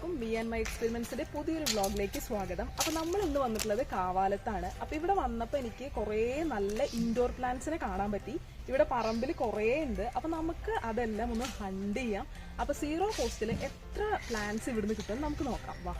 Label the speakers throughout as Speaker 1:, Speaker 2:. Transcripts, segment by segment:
Speaker 1: എല്ലാവർക്കും B and my എക്സ്പീരിമെൻസിന്റെ പുതിയൊരു വ്ളോഗിലേക്ക് സ്വാഗതം. അപ്പോൾ നമ്മൾ ഇന്ന് വന്നിട്ടുള്ളത് കാവാലത്താണ്. അപ്പോൾ ഇവിടെ വന്നപ്പോൾ എനിക്ക് കുറേ നല്ല ഇൻഡോർ പ്ലാന്റ്സിനെ കാണാൻ പറ്റി. ഇവിടെ പറമ്പിൽ കുറേ ഉണ്ട്. അപ്പോൾ നമുക്ക് അതെല്ലാം ഒന്ന് ഹണ്ട് ചെയ്യാം. അപ്പോൾ സീറോ കോസ്റ്റിൽ എത്ര പ്ലാന്റ്സ് ഇവിടുന്ന് കിട്ടും നമുക്ക് നോക്കാം. വാ.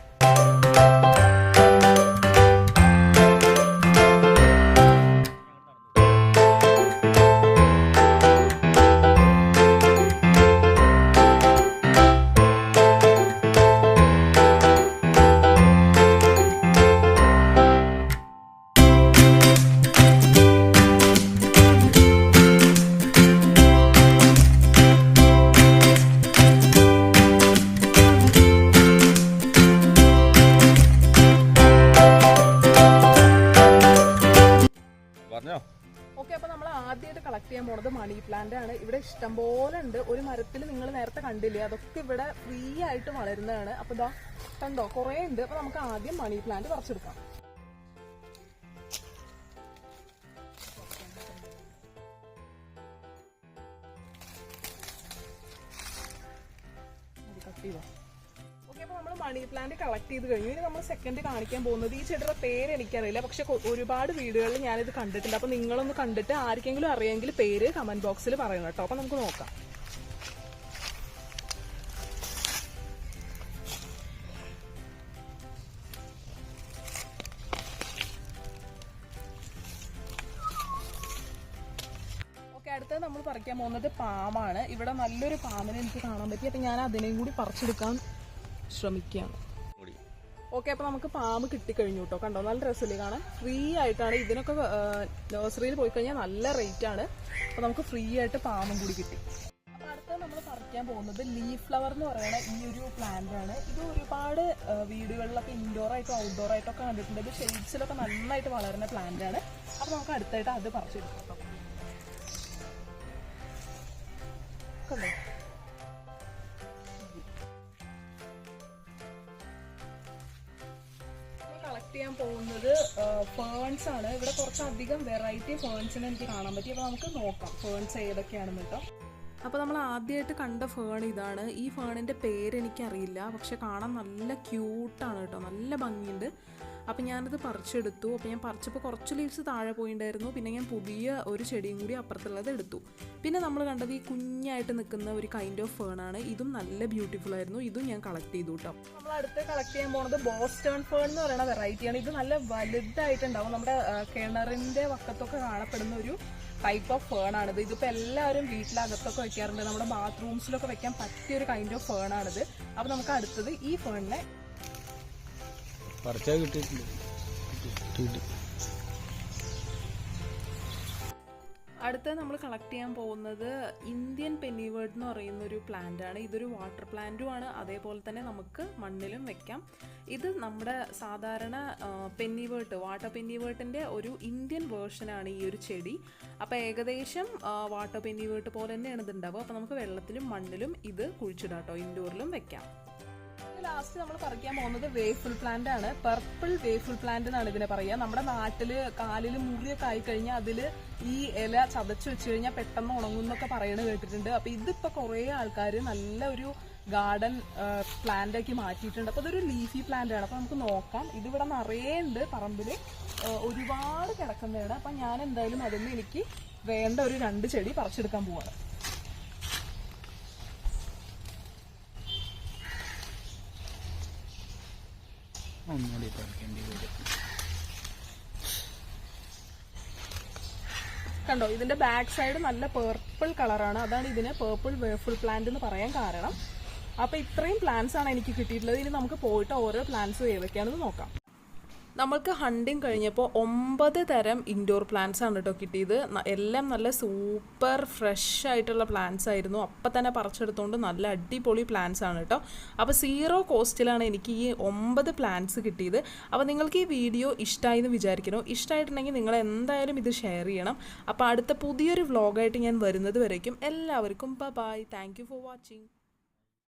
Speaker 1: പോണത് മണി പ്ലാന്റ് ആണ്. ഇവിടെ ഇഷ്ടംപോലെ ഉണ്ട്. ഒരു മരത്തിൽ നിങ്ങൾ നേരത്തെ കണ്ടില്ലേ? അതൊക്കെ ഇവിടെ ഫ്രീ ആയിട്ട് വളരുന്നതാണ്. അപ്പൊ ഇതാ കണ്ടോ? കുറെ ഉണ്ട്. അപ്പൊ നമുക്ക് ആദ്യം മണി പ്ലാന്റ് പറിച്ചെടുക്കാം. കട്ട് നമ്മൾ മണി പ്ലാന്റ് കളക്ട് ചെയ്ത് കഴിഞ്ഞു. ഇനി നമ്മൾ സെക്കൻഡ് കാണിക്കാൻ പോകുന്നത് ഈ ചെടിയുടെ പേര് എനിക്കറിയില്ല. പക്ഷെ ഒരുപാട് വീടുകളിൽ ഞാനിത് കണ്ടിട്ടില്ല അപ്പൊ നിങ്ങളൊന്ന് കണ്ടിട്ട് ആർക്കെങ്കിലും അറിയാമെങ്കിൽ പേര് കമന്റ് ബോക്സിൽ പറയണം കേട്ടോ. അപ്പൊ നമുക്ക് നോക്കാം. അടുത്തത് നമ്മൾ പറിക്കാൻ പോകുന്നത് പാമാണ്. ഇവിടെ നല്ലൊരു പാമ്പിനെ എനിക്ക് കാണാൻ പറ്റി. അപ്പൊ ഞാൻ അതിനെയും കൂടി പറിച്ചെടുക്കാൻ ശ്രമിക്കുകയാണ്. ഓക്കെ അപ്പൊ നമുക്ക് പാമ്പ് കിട്ടിക്കഴിഞ്ഞു കേട്ടോ കണ്ടോ നല്ല രസമില്ലേ കാണാൻ? ഫ്രീ ആയിട്ടാണ് ഇതിനൊക്കെ നഴ്സറിയിൽ പോയി കഴിഞ്ഞാൽ നല്ല റേറ്റ് ആണ്. അപ്പൊ നമുക്ക് ഫ്രീ ആയിട്ട് പാമ്പും കൂടി കിട്ടി. അപ്പൊ അടുത്തത് നമ്മൾ പറിക്കാൻ പോകുന്നത് ലീഫ് ഫ്ലവർ എന്ന് പറയുന്ന ഈ ഒരു പ്ലാന്റ് ആണ്. ഇത് ഒരുപാട് വീടുകളിലൊക്കെ ഇൻഡോർ ആയിട്ടോ ഔട്ട്ഡോർ ആയിട്ടൊക്കെ കണ്ടിട്ടുണ്ട്. ഇത് ഷെയ്ഡ്സിലൊക്കെ നന്നായിട്ട് വളരുന്ന പ്ലാന്റ് ആണ്. അപ്പൊ നമുക്ക് അടുത്തായിട്ട് അത് പറിച്ചെടുക്കാം കേട്ടോ കണ്ടോ? ചെയ്യാൻ പോകുന്നത് ഫേൺസ് ആണ്. ഇവിടെ കുറച്ചധികം വെറൈറ്റി ഫേൺസിനെ എനിക്ക് കാണാൻ പറ്റി. അപ്പോൾ നമുക്ക് നോക്കാം ഫേൺസ് ഏതൊക്കെയാണെന്ന് കേട്ടോ അപ്പോൾ നമ്മൾ ആദ്യമായിട്ട് കണ്ട ഫേൺ ഇതാണ്. ഈ ഫേണിന്റെ പേര് എനിക്കറിയില്ല. പക്ഷെ കാണാൻ നല്ല ക്യൂട്ടാണ് കേട്ടോ നല്ല ഭംഗിയുണ്ട്. അപ്പം ഞാനത് പറിച്ചെടുത്തു. അപ്പോൾ ഞാൻ പറിച്ചപ്പോൾ കുറച്ച് ലീവ്സ് താഴെ പോയിണ്ടായിരുന്നു. പിന്നെ ഞാൻ പുതിയ ഒരു ചെടിയും കൂടി അപ്പുറത്തുള്ളത് എടുത്തു. പിന്നെ നമ്മൾ കണ്ടത് ഈ കുഞ്ഞായിട്ട് നിൽക്കുന്ന ഒരു കൈൻഡ് ഓഫ് ഫേണാണ് ഇതും നല്ല ബ്യൂട്ടിഫുൾ ആയിരുന്നു. ഇതും ഞാൻ കളക്ട് ചെയ്തു കേട്ടോ നമ്മൾ അടുത്ത് കളക്ട് ചെയ്യാൻ പോകുന്നത് ബോസ്റ്റേൺ ഫേൺ എന്ന് പറയുന്ന വെറൈറ്റിയാണ് ഇത് നല്ല വലുതായിട്ടുണ്ടാവും. നമ്മുടെ കിണറിന്റെ വക്കത്തൊക്കെ കാണപ്പെടുന്ന ഒരു ടൈപ്പ് ഓഫ് ഫേൺ ആണിത്. ഇതിപ്പോൾ എല്ലാവരും വീട്ടിലകത്തൊക്കെ വെക്കാറുണ്ട്. നമ്മുടെ ബാത്റൂംസിലൊക്കെ വെക്കാൻ പറ്റിയ ഒരു കൈൻഡ് ഓഫ് ഫേൺ ആണിത്. അപ്പോൾ നമുക്ക് അടുത്തത് ഈ ഫേണിനെ
Speaker 2: പറിച്ചാൽ കിട്ടിയിട്ടുണ്ട്. കിട്ടി.
Speaker 1: അടുത്ത നമ്മൾ കളക്ട് ചെയ്യാൻ പോകുന്നത് ഇന്ത്യൻ പെന്നിവേർഡ് എന്ന് പറയുന്ന ഒരു പ്ലാന്റ് ആണ്. ഇതൊരു വാട്ടർ പ്ലാന്റും ആണ്. അതേപോലെ തന്നെ നമുക്ക് മണ്ണിലും വെക്കാം. ഇത് നമ്മുടെ സാധാരണ പെന്നിവേർട്ട് വാട്ടർ പെന്നിവേർട്ടിന്റെ ഒരു ഇന്ത്യൻ വേർഷനാണ് ഈ ഒരു ചെടി. അപ്പോൾ ഏകദേശം വാട്ടർ പെന്നിവേർട്ട് പോലെ തന്നെയാണ് ഇത് ഉണ്ടാവുക. അപ്പോൾ നമുക്ക് വെള്ളത്തിലും മണ്ണിലും ഇത് കുഴിച്ചിടാം കേട്ടോ. ഇൻഡോറിലും വെക്കാം. ലാസ്റ്റ് നമ്മൾ പറിക്കാൻ പോകുന്നത് വേഫിൾ പ്ലാന്റ് ആണ്. പർപ്പിൾ വേഫിൾ പ്ലാന്റ് എന്നാണ് ഇതിനെ പറയുക. നമ്മുടെ നാട്ടിൽ കാലിൽ മുറിയൊക്കെ ആയി കഴിഞ്ഞാൽ അതിൽ ഈ ഇല ചതച്ചു വെച്ച് കഴിഞ്ഞാൽ പെട്ടെന്ന് ഉണങ്ങും എന്നൊക്കെ പറയണത് കേട്ടിട്ടുണ്ട്. അപ്പൊ ഇതിപ്പോ കുറെ ആൾക്കാർ നല്ല ഒരു ഗാർഡൻ പ്ലാന്റാക്കി മാറ്റിയിട്ടുണ്ട്. അപ്പൊ അതൊരു ലീഫി പ്ലാന്റ് ആണ്. അപ്പൊ നമുക്ക് നോക്കാം. ഇതിവിടെ നിറയെ ഉണ്ട് പറമ്പിൽ. ആ, ഒരുപാട് കിടക്കുന്നതാണ്. അപ്പൊ ഞാൻ എന്തായാലും അതിൽ നിന്ന് എനിക്ക് വേണ്ട ഒരു രണ്ട് ചെടി പറിച്ചെടുക്കാൻ പോവാണ്.
Speaker 2: ഒന്നുകൂടി പറിക്കേണ്ടി വരും
Speaker 1: കണ്ടോ ഇതിന്റെ ബാക്ക് സൈഡ് നല്ല പേർപ്പിൾ കളറാണ് അതാണ് ഇതിന് പേർപ്പിൾ വേഫിൾ പ്ലാന്റ് എന്ന് പറയാൻ കാരണം. അപ്പൊ ഇത്രയും പ്ലാന്റ്സ് ആണ് എനിക്ക് കിട്ടിയിട്ടുള്ളത്. ഇനി നമുക്ക് പോയിട്ട് ഓരോ പ്ലാന്റ്സ് ഏതൊക്കെയാണെന്ന് നോക്കാം. നമ്മൾക്ക് ഹണ്ടിങ് കഴിഞ്ഞപ്പോൾ ഒമ്പത് തരം ഇൻഡോർ പ്ലാന്റ്സ് ആണ് കേട്ടോ കിട്ടിയത്. എല്ലാം നല്ല സൂപ്പർ ഫ്രഷ് ആയിട്ടുള്ള പ്ലാന്റ്സ് ആയിരുന്നു. അപ്പം തന്നെ പറിച്ചെടുത്തുകൊണ്ട് നല്ല അടിപൊളി പ്ലാന്റ്സ് ആണ് കേട്ടോ അപ്പോൾ സീറോ കോസ്റ്റിലാണ് എനിക്ക് ഈ ഒമ്പത് പ്ലാന്റ്സ് കിട്ടിയത്. അപ്പോൾ നിങ്ങൾക്ക് ഈ വീഡിയോ ഇഷ്ടമായി എന്ന് വിചാരിക്കുന്നു. ഇഷ്ടമായിട്ടുണ്ടെങ്കിൽ നിങ്ങൾ എന്തായാലും ഇത് ഷെയർ ചെയ്യണം. അപ്പോൾ അടുത്ത പുതിയൊരു വ്ളോഗായിട്ട് ഞാൻ വരുന്നത് വരയ്ക്കും എല്ലാവർക്കും ബ ബൈ താങ്ക് ഫോർ വാച്ചിങ്